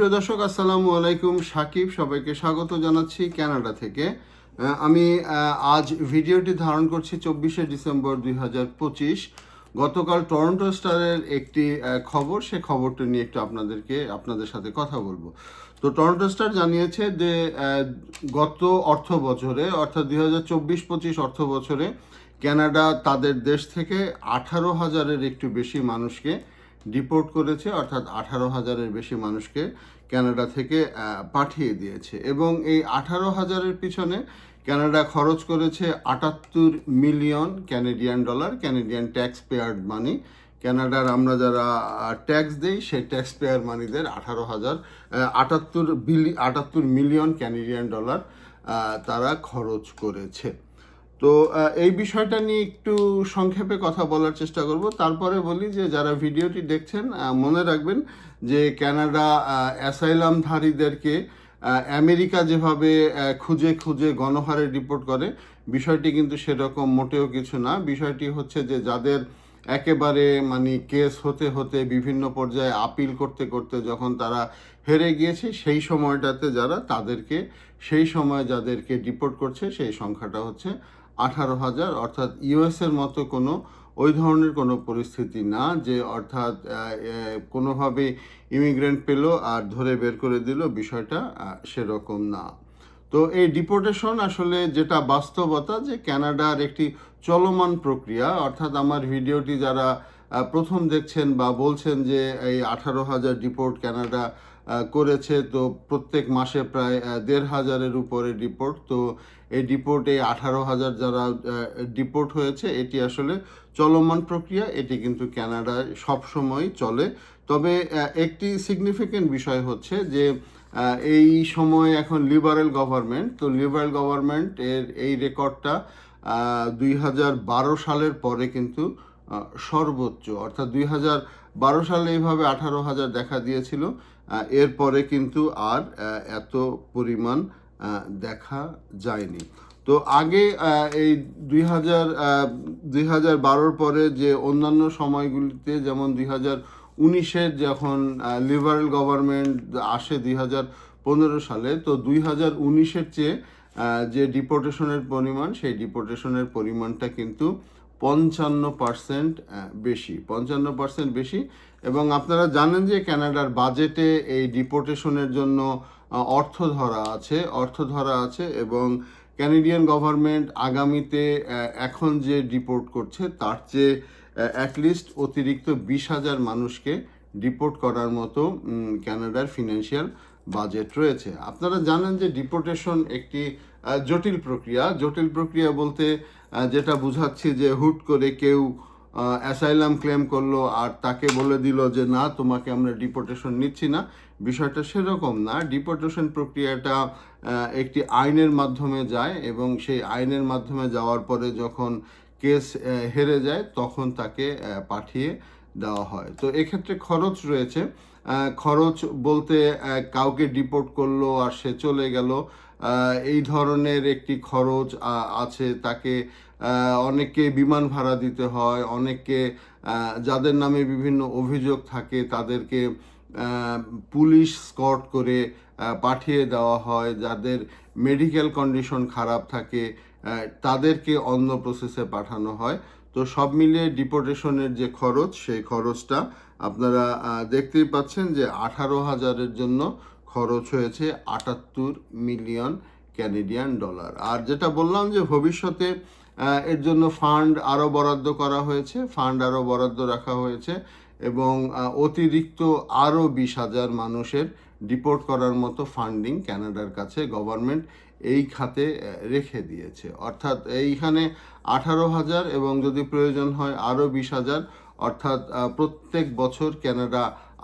প্রিয় দর্শক, আসসালামু আলাইকুম। সাকিব সবাইকে স্বাগত জানাচ্ছি কানাডা থেকে। আমি আজ ভিডিওটি ধারণ করছি চব্বিশে ডিসেম্বর দুই হাজার পঁচিশ। গতকাল টরন্টো স্টারের একটি খবর, সে খবরটি নিয়ে একটু আপনাদেরকে, আপনাদের সাথে কথা বলব। তো টরন্টো স্টার জানিয়েছে যে গত অর্থ বছরে, অর্থাৎ দুই হাজার চব্বিশ পঁচিশ অর্থ বছরে কানাডা তাদের দেশ থেকে আঠারো হাজারের একটু বেশি মানুষকে ডিপোর্ট করেছে, অর্থাৎ আঠারো হাজারের বেশি মানুষকে কানাডা থেকে পাঠিয়ে দিয়েছে। এবং এই আঠারো হাজারের পিছনে কানাডা খরচ করেছে আটাত্তর million Canadian dollar Canadian taxpayer money ক্যানাডার আমরা যারা ট্যাক্স দেই, সেই ট্যাক্স পেয়ার মানিদের আঠারো হাজার আটাত্তর বিলি, আটাত্তর মিলিয়ন ক্যানেডিয়ান ডলার তারা খরচ করেছে। তো এই বিষয়টা নিয়ে একটু সংক্ষেপে কথা বলার চেষ্টা করব। তারপরে বলি যে, যারা ভিডিওটি দেখছেন মনে রাখবেন যে ক্যানাডা অ্যাসাইলামধারীদেরকে আমেরিকা যেভাবে খুঁজে খুঁজে গণহারে রিপোর্ট করে, বিষয়টি কিন্তু সেরকম মোটেও কিছু না। বিষয়টি হচ্ছে যে, যাদের একেবারে মানে কেস হতে হতে বিভিন্ন পর্যায়ে আপিল করতে করতে যখন তারা হেরে গিয়েছে, সেই সময়টাতে যারা তাদেরকে, সেই সময় যাদেরকে ডিপোর্ট করছে, সেই সংখ্যাটা হচ্ছে আঠারো হাজার অর্থাৎ ইউএস এর মতো কোনো ওই ধরনের কোনো পরিস্থিতি না যে অর্থাৎ কোনোভাবে ইমিগ্রেন্ট পেল আর ধরে বের করে দিল বিষয়টা সেরকম না। তো এই ডিপোর্টেশন আসলে যেটা বাস্তবতা যে ক্যানাডার একটি চলমান প্রক্রিয়া অর্থাৎ আমার ভিডিওটি যারা প্রথম দেখছেন বা বলছেন যে এই আঠারো হাজার ডিপোর্ট আহ, করেছে। তো প্রত্যেক মাসে প্রায় দেড় হাজারের উপরে ডিপোর্ট তো এই ডিপোর্টে আঠারো হাজার যারা ডিপোর্ট হয়েছে, এটি আসলে চলমান প্রক্রিয়া। এটি কিন্তু ক্যানাডায় সবসময় চলে। তবে একটি সিগনিফিকেন্ট বিষয় হচ্ছে যে এই সময় এখন লিবারেল গভর্নমেন্ট তো লিবারেল গভর্নমেন্ট এর এই রেকর্ডটা দুই হাজার বারো সালের পরে কিন্তু সর্বোচ্চ। অর্থাৎ দুই হাজার বারো সালে এইভাবে আঠারো হাজার দেখা দিয়েছিল। এরপরে কিন্তু আর এত পরিমাণ দেখা যায়নি। তো আগে এই দুই হাজার দুই হাজার বারোর পরে যে অন্যান্য সময়গুলিতে যেমন দুই হাজার উনিশের যখন লিবারেল গভর্নমেন্ট আসে দুই হাজার পনেরো সালে, তো দুই হাজার উনিশের চেয়ে যে ডিপোর্টেশনের পরিমাণ, সেই ডিপোর্টেশনের পরিমাণটা কিন্তু পঞ্চান্ন পার্সেন্ট বেশি পঞ্চান্ন পার্সেন্ট বেশি। এবং আপনারা জানেন যে ক্যানাডার বাজেটে এই ডিপোর্টেশনের জন্য অর্থ ধরা আছে অর্থ ধরা আছে এবং ক্যানাডিয়ান গভর্নমেন্ট আগামীতে এখন যে ডিপোর্ট করছে তার চেয়ে অ্যাটলিস্ট অতিরিক্ত বিশ হাজার মানুষকে ডিপোর্ট করার মতো উম, কানাডার ফিনান্সিয়াল বাজেট রয়েছে। আপনারা জানেন যে ডিপোর্টেশন একটি জটিল প্রক্রিয়া। জটিল প্রক্রিয়া বলতে যেটা বুঝাচ্ছি যে হুট করে কেউ অ্যাসাইলাম ক্লেম করল আর তাকে বলে দিল যে না, তোমাকে আমরা ডিপোর্টেশন নিচ্ছি না। বিষয়টা সেরকম না। ডিপোর্টেশন প্রক্রিয়াটা একটি আইনের মাধ্যমে যায় এবং সেই আইনের মাধ্যমে যাওয়ার পরে যখন কেস হেরে যায়, তখন তাকে পাঠিয়ে দেওয়া হয়। তো এক্ষেত্রে খরচ রয়েছে। খরচ বলতে কাউকে ডিপোর্ট করল আর সে চলে গেল এই ধরনের একটি খরচ আছে। তাকে অনেককে বিমান ভাড়া দিতে হয়, অনেককে যাদের নামে বিভিন্ন অভিযোগ থাকে, তাদেরকে পুলিশ স্কট করে পাঠিয়ে দেওয়া হয়। যাদের মেডিকেল কন্ডিশন খারাপ থাকে তাদেরকে অন্য প্রসেসে পাঠানো হয়। তো সব মিলিয়ে ডিপোর্টেশনের যে খরচ, সেই খরচটা আপনারা দেখতেই পাচ্ছেন যে আঠারো হাজারের জন্য খরচ হয়েছে আটাত্তর মিলিয়ন ক্যানেডিয়ান ডলার। আর যেটা বললাম যে ভবিষ্যতে এর জন্য ফান্ড আরও বরাদ্দ করা হয়েছে, ফান্ড আরও বরাদ্দ রাখা হয়েছে এবং অতিরিক্ত আরও বিশ হাজার মানুষের ডিপোর্ট করার মতো ফান্ডিং ক্যানাডার কাছে গভর্নমেন্ট এই খাতে রেখে দিয়েছে। অর্থাৎ এইখানে আঠারো হাজার এবং যদি প্রয়োজন হয় আরও বিশ হাজার, অর্থাৎ প্রত্যেক বছর ক্যানাডা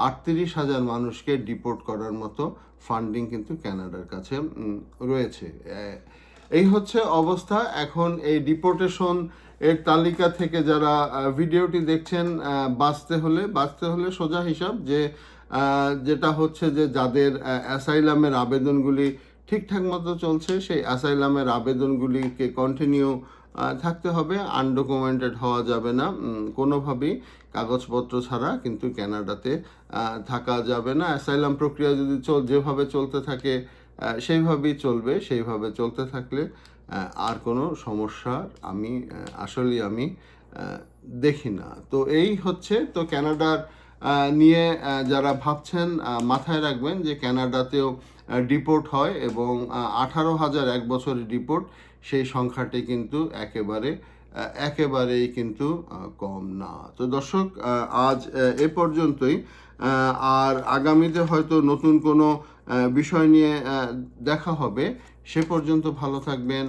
আটত্রিশ হাজার মানুষকে ডিপোর্ট করার মতো ফান্ডিং কিন্তু ক্যানাডার কাছে রয়েছে। এই হচ্ছে অবস্থা। এখন এই ডিপোর্টেশন এর তালিকা থেকে যারা ভিডিওটি দেখছেন বাঁচতে হলে বাঁচতে হলে সোজা হিসাব যে যেটা হচ্ছে যে যাদের অ্যাসাইলামের আবেদনগুলি ঠিকঠাক মতো চলছে সেই অ্যাসাইলামের আবেদনগুলিকে কন্টিনিউ থাকতে হবে আনডকুমেন্টেড হওয়া যাবে না কোনোভাবেই কাগজপত্র ছাড়া কিন্তু ক্যানাডাতে থাকা যাবে না। অ্যাসাইলাম প্রক্রিয়া যদি চল যেভাবে চলতে থাকে সেইভাবেই চলবে সেইভাবে চলতে থাকলে আর কোনো সমস্যা আমি আসলে আমি দেখি না। তো এই হচ্ছে তো কানাডার আহ, নিয়ে যারা ভাবছেন মাথায় রাখবেন যে ক্যানাডাতেও ডিপোর্ট হয় এবং আঠারো হাজার এক বছরের ডিপোর্ট সেই সংখ্যাটি কিন্তু একেবারে একেবারেই কিন্তু কম না। তো দর্শক আজ এ পর্যন্তই। আর আগামীতে হয়তো নতুন কোনো বিষয় নিয়ে দেখা হবে। সে পর্যন্ত ভালো থাকবেন।